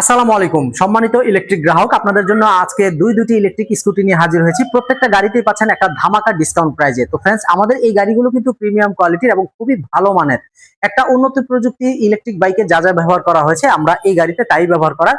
আসসালামু আলাইকুম। সম্মানিত ইলেকট্রিক গ্রাহক, আপনাদের জন্য আজকে দুই দুটি ইলেকট্রিক স্কুটি নিয়ে হাজির হয়েছি। প্রত্যেকটা গাড়িতেই পাচ্ছেন একটা ধামাকা ডিসকাউন্ট প্রাইজে তো ফ্রেন্ডস আমাদের এই গাড়িগুলো কিন্তু প্রিমিয়াম কোয়ালিটির এবং খুবই ভালো মানের। একটা উন্নত প্রযুক্তি ইলেকট্রিক বাইকে যা যা ব্যবহার করা হয়েছে, আমরা এই গাড়িতে তাই ব্যবহার করার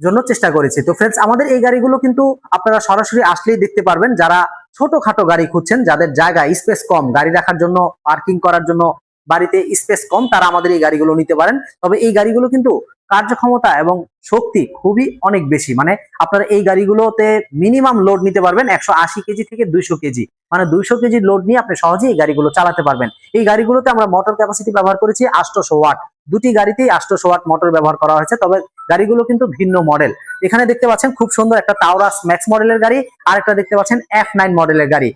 জন্য চেষ্টা করেছি। তো ফ্রেন্ডস আমাদের এই গাড়িগুলো কিন্তু আপনারা সরাসরি আসলেই দেখতে পারবেন। যারা ছোটখাটো গাড়ি খুঁজছেন, যাদের জায়গা স্পেস কম, গাড়ি রাখার জন্য পার্কিং করার জন্য বাড়িতে স্পেস কম, তারা আমাদের এই গাড়িগুলো নিতে পারেন। তবে এই গাড়িগুলো কিন্তু কার্যক্ষমতা এবং শক্তি খুবই অনেক বেশি। মানে আপনারা এই গাড়িগুলোতে মিনিমাম লোড নিতে পারবেন একশো আশি কেজি থেকে দুইশো কেজি। মানে দুইশো কেজি লোড নিয়ে আপনি সহজেই এই গাড়িগুলো চালাতে পারবেন। এই গাড়িগুলোতে আমরা মোটর ক্যাপাসিটি ব্যবহার করেছি আটশোশো ওয়াট। দুটি গাড়িতেই আটশোশো ওয়াট মোটর ব্যবহার করা হয়েছে, তবে গাড়িগুলো কিন্তু ভিন্ন মডেল এখানে দেখতে পাচ্ছেন খুব সুন্দর একটা তাওরাস ম্যাক্স মডেলের গাড়ি আর একটা দেখতে পাচ্ছেন এফ নাইন মডেলের গাড়ি।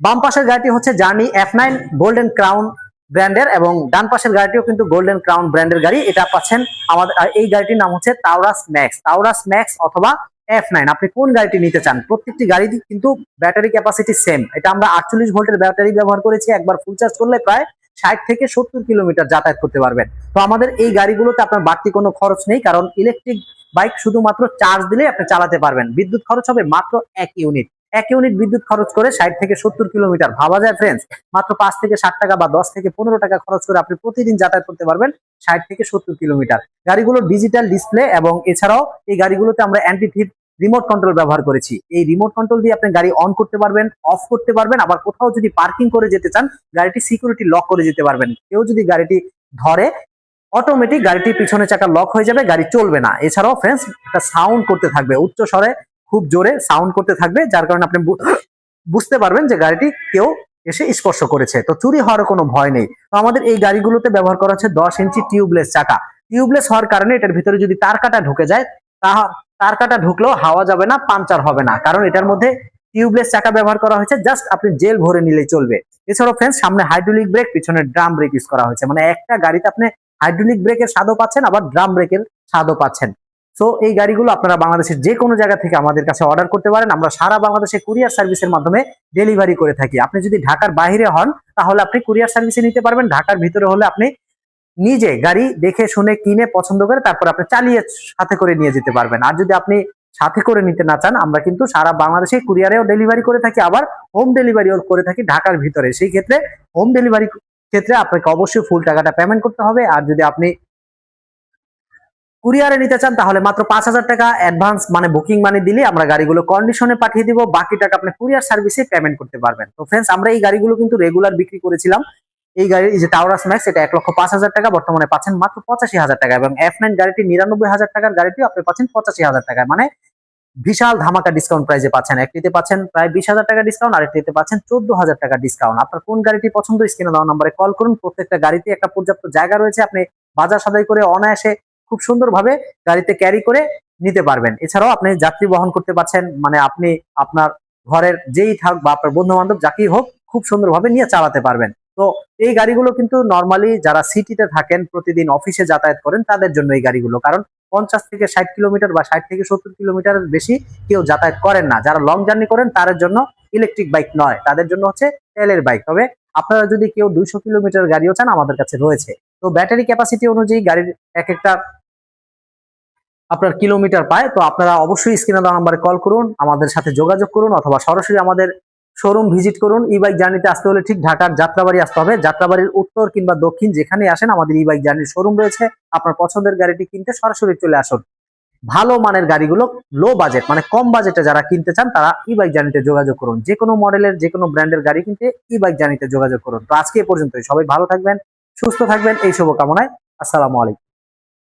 বাম পাশের গাড়িটি হচ্ছে journey F nine golden crown ব্র্যান্ডের এবং ডান পাশের গাড়িটিও কিন্তু গোল্ডেন ক্রাউন ব্র্যান্ডের গাড়ি। এটা পাচ্ছেন আমাদের এই গাড়িটির নাম হচ্ছে তাওরাস ম্যাক্স তাওরাস ম্যাক্স অথবা এফ নাইন আপনি কোন গাড়িটি নিতে চান? প্রত্যেকটি গাড়ি কিন্তু ব্যাটারি ক্যাপাসিটি সেম এটা আমরা আটচল্লিশ ভোল্টের ব্যাটারি ব্যবহার করেছি, একবার ফুল চার্জ করলে প্রায় ষাট থেকে সত্তর কিলোমিটার যাতায়াত করতে পারবেন। তো আমাদের এই গাড়িগুলোতে আপনার বাড়তি কোনো খরচ নেই, কারণ ইলেকট্রিক বাইক শুধুমাত্র চার্জ দিলে আপনি চালাতে পারবেন। বিদ্যুৎ খরচ হবে মাত্র এক ইউনিট এক ইউনিট বিদ্যুৎ খরচ করে ষাট থেকে সত্তর কিলোমিটার। ভাবা যায় ফ্রেন্ডস মাত্র পাঁচ থেকে ষাট টাকা বা দশ থেকে পনেরো টাকা খরচ করে আপনি প্রতিদিন যাতায়াত করতে পারবেন ষাট থেকে সত্তর কিলোমিটার। গাড়িগুলো ডিজিটাল ডিসপ্লে এবং এছাড়াও এই গাড়িগুলোতে আমরা অ্যান্টি থিপ রিমোট কন্ট্রোল ব্যবহার করেছি। এই রিমোট কন্ট্রোল দিয়ে আপনি গাড়ি অন করতে পারবেন অফ করতে পারবেন, আবার কোথাও যদি পার্কিং করে যেতে চান, গাড়িটি সিকিউরিটি লক করে যেতে পারবেন। কেউ যদি গাড়িটি ধরে অটোমেটিক গাড়িটি পিছনে চাকা লক হয়ে যাবে, গাড়ি চলবে না। এছাড়াও ফ্রেন্ডস একটা সাউন্ড করতে থাকবে। উচ্চ স্বরে খুব জোরে সাউন্ড করতে থাকবে, যার কারণে আপনি বুঝতে পারবেন যে গাড়িটি কেউ এসে স্পর্শ করেছে। তো চুরি হওয়ার কোনো ভয় নেই। তো আমাদের এই গাড়িগুলোতে ব্যবহার করা হচ্ছে দশ ইঞ্চি টিউবলেস চাকা। টিউবলেস হওয়ার কারণে এটার ভিতরে যদি তার কাটা ঢুকে যায় তা তার কাটা ঢুকলেও হাওয়া যাবে না পাঞ্চার হবে না। কারণ এটার মধ্যে টিউবলেস চাকা ব্যবহার করা হয়েছে জাস্ট আপনি জেল ভরে নিলেই চলবে। এছাড়াও ফ্রেন্ডস সামনে হাইড্রোলিক ব্রেক পিছনে ড্রাম ব্রেক ইউজ করা হয়েছে। মানে একটা গাড়িতে আপনি হাইড্রোলিক ব্রেকের স্বাদও পাচ্ছেন, আবার ড্রাম ব্রেকের স্বাদও পাচ্ছেন। তো এই গাড়িগুলো আপনারা বাংলাদেশের যে কোনো জায়গা থেকে আমাদের কাছে অর্ডার করতে পারেন। আমরা সারা বাংলাদেশে কুরিয়ার সার্ভিসের মাধ্যমে ডেলিভারি করে থাকি। আপনি যদি ঢাকার বাইরে হন, তাহলে আপনি কুরিয়ার সার্ভিসে নিতে পারবেন। ঢাকার ভিতরে হলে আপনি নিজে গাড়ি দেখে, শুনে, কিনে, পছন্দ করে তারপর আপনি চালিয়ে সাথে করে নিয়ে যেতে পারবেন। আর যদি আপনি সাথে করে নিতে না চান, আমরা কিন্তু সারা বাংলাদেশে কুরিয়ারেও ডেলিভারি করে থাকি, আবার হোম ডেলিভারিও করে থাকি ঢাকার ভিতরে। সেই ক্ষেত্রে হোম ডেলিভারি ক্ষেত্রে আপনাকে অবশ্যই ফুল টাকাটা পেমেন্ট করতে হবে। আর যদি আপনি কুরিয়ারে নিতে চান, তাহলে মাত্র পাঁচ হাজার টাকা অ্যাডভান্স মানে বুকিং মানি দিলে আমরা গাড়িগুলো কন্ডিশনে পাঠিয়ে দিব। বাকি টাকা আপনি কুরিয়ার সার্ভিসে পেমেন্ট করতে পারবেন। তো ফ্রেন্ডস আমরা এই গাড়িগুলো কিন্তু রেগুলার বিক্রি করেছিলাম। এই গাড়ি এই যে টাওরাস ম্যাক্স এটা এক লক্ষ পাঁচ হাজার টাকা, বর্তমানে পাচ্ছেন মাত্র পঁচাশি হাজার টাকা। এবং এফ নাইন গাড়িটি নিরানব্বই হাজার টাকার গাড়িটি আপনি পাচ্ছেন পঁচাশি হাজার টাকা মানে বিশাল ধামাকা ডিসকাউন্ট প্রাইজে পাচ্ছেন। একটিতে পাচ্ছেন প্রায় বিশ হাজার টাকা ডিসকাউন্ট আরেকটিতে পাচ্ছেন চোদ্দ হাজার টাকা ডিসকাউন্ট আপনার কোন গাড়িটি পছন্দ, স্ক্রিনে দেওয়া নাম্বারে কল করুন। প্রত্যেকটা গাড়িতে একটা পর্যাপ্ত জায়গা রয়েছে। আপনি বাজার সদাই করে অনায়াসে খুব সুন্দরভাবে গাড়িতে ক্যারি করে নিতে পারবেন। এছাড়াও আপনি যাত্রী বহন করতে পারছেন মানে আপনি আপনার ঘরের যেই থাক বা আপনার বন্ধু বান্ধব যাকেই হোক, খুব সুন্দরভাবে নিয়ে চালাতে পারবেন। তো এই গাড়িগুলো কিন্তু নর্মালি যারা সিটিতে থাকেন, প্রতিদিন অফিসে যাতায়াত করেন, তাদের জন্য এই গাড়িগুলো। কারণ পঞ্চাশ থেকে ষাট কিলোমিটার বা ষাট থেকে সত্তর কিলোমিটারের বেশি কেউ যাতায়াত করেন না। যারা লং জার্নি করেন, তাদের জন্য ইলেকট্রিক বাইক নয়। তাদের জন্য হচ্ছে তেলের বাইক তবে আপনারা যদি কেউ দুইশো কিলোমিটার গাড়িও চান, আমাদের কাছে রয়েছে। তো ব্যাটারি ক্যাপাসিটি অনুযায়ী গাড়ির এক একটা আপনার কিলোমিটার পায়, তো আপনারা অবশ্যই স্ক্রিনে দেওয়া নাম্বারে কল করুন, আমাদের সাথে যোগাযোগ করুন অথবা সরাসরি আমাদের শোরুম ভিজিট করুন। ই বাইক জার্নিতে আসতে হলে ঠিক ঢাকার যাত্রাবাড়ি আসতে হবে। যাত্রাবাড়ির উত্তর কিংবা দক্ষিণ যেখানে আসেন, আমাদের ই বাইক জার্নির শোরুম রয়েছে। আপনার পছন্দের গাড়িটি কিনতে সরাসরি চলে আসুন। ভালো মানের গাড়িগুলো লো বাজেট মানে কম বাজেটে যারা কিনতে চান, তারা ই বাইক জার্নিতে যোগাযোগ করুন। যে কোনো মডেলের যে কোনো ব্র্যান্ডের গাড়ি কিনতে ই বাইক জার্নিতে যোগাযোগ করুন। তো আজকে এ পর্যন্তই। সবাই ভালো থাকবেন, সুস্থ থাকবেন। এই শুভকামনায়, আসসালামু আলাইকুম।